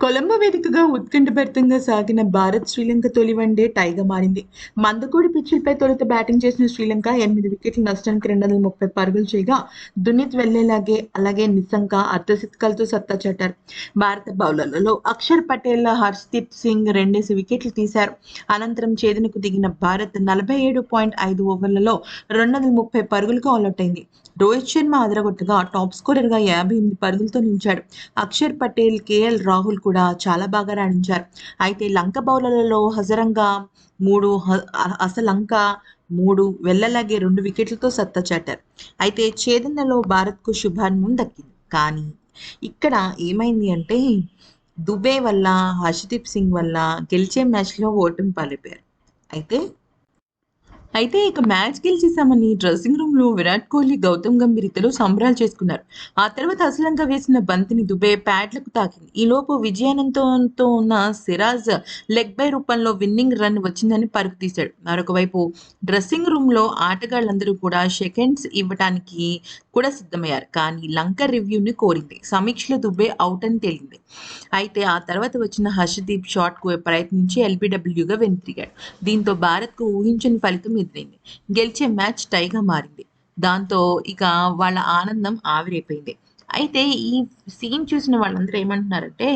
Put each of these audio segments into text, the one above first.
కొలంబో వేదికగా ఉత్కంఠభరితంగా సాగిన భారత్ శ్రీలంక తొలి వన్డే టైగా మారింది. మందకోడి పిచ్చులపై తొలుత బ్యాటింగ్ చేసిన శ్రీలంక ఎనిమిది వికెట్ల నష్టానికి రెండు వందల ముప్పై పరుగులు చేయగా దునిత్ వెళ్ళేలాగే అలాగే నిశంక అర్ధశతకాలతో సత్తా చాటారు. భారత బౌలర్లలో అక్షర్ పటేల్ హర్షదీప్ సింగ్ రెండేసి వికెట్లు తీశారు. అనంతరం చేదనకు దిగిన భారత్ నలభై ఏడు పాయింట్ ఐదు ఓవర్లలో రెండు వందల ముప్పై పరుగులకు ఆల్అౌట్ అయింది. రోహిత్ శర్మ అదరగొట్టగా టాప్ స్కోరర్గా యాభై ఎనిమిది పరుగులతో నిలిచాడు. అక్షర్ పటేల్ కేఎల్ రాహుల్ కూడా చాలా బాగా రాణించారు. అయితే లంక బౌలర్లలో హజరంగా మూడు అసలంక మూడు వెళ్ళలాగే రెండు వికెట్లతో సత్తా చాటారు. అయితే ఛేదనలో భారత్కు శుభాన్వం దక్కింది. కానీ ఇక్కడ ఏమైంది అంటే దుబే వల్ల హర్షదీప్ సింగ్ వల్ల గెలిచే మ్యాచ్లో ఓటమి పాలైపోయారు. అయితే అయితే ఇక మ్యాచ్ గెలిచేసామని డ్రెస్సింగ్ రూమ్లో విరాట్ కోహ్లీ గౌతమ్ గంభీర్ ఇద్దరు సంబరాలు చేసుకున్నారు. ఆ తర్వాత అసలంగా వేసిన బంతిని దుబే ప్యాడ్లకు తాకింది. ఈలోపు విజయానంతంతో ఉన్న సిరాజ్ లెగ్ బై రూపంలో విన్నింగ్ రన్ వచ్చిందని పరుగు తీశాడు. మరొకవైపు డ్రెస్సింగ్ రూమ్లో ఆటగాళ్ళందరూ కూడా సెకండ్స్ ఇవ్వడానికి కూడా సిద్ధమయ్యారు. కానీ లంక రివ్యూని కోరింది. సమీక్షలో దుబే అవుట్ అని తేలింది. అయితే ఆ తర్వాత వచ్చిన హర్షదీప్ షాట్కు ప్రయత్నించి ఎల్బీడబ్ల్యూగా వెనుతిరిగాడు. దీంతో భారత్కు ఊహించని ఫలితం ఎదురైంది గెలిచే మ్యాచ్ టైగా మారింది. దాంతో ఇక వాళ్ళ ఆనందం ఆవిరైపోయింది. అయితే ఈ సీన్ చూసిన వాళ్ళందరూ ఏమంటున్నారంటే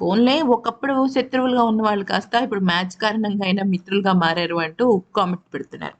ఫోన్లే ఒకప్పుడు శత్రువులుగా ఉన్న వాళ్ళు కాస్త ఇప్పుడు మ్యాచ్ కారణంగా అయినా మిత్రులుగా మారారు అంటూ కామెంట్ పెడుతున్నారు.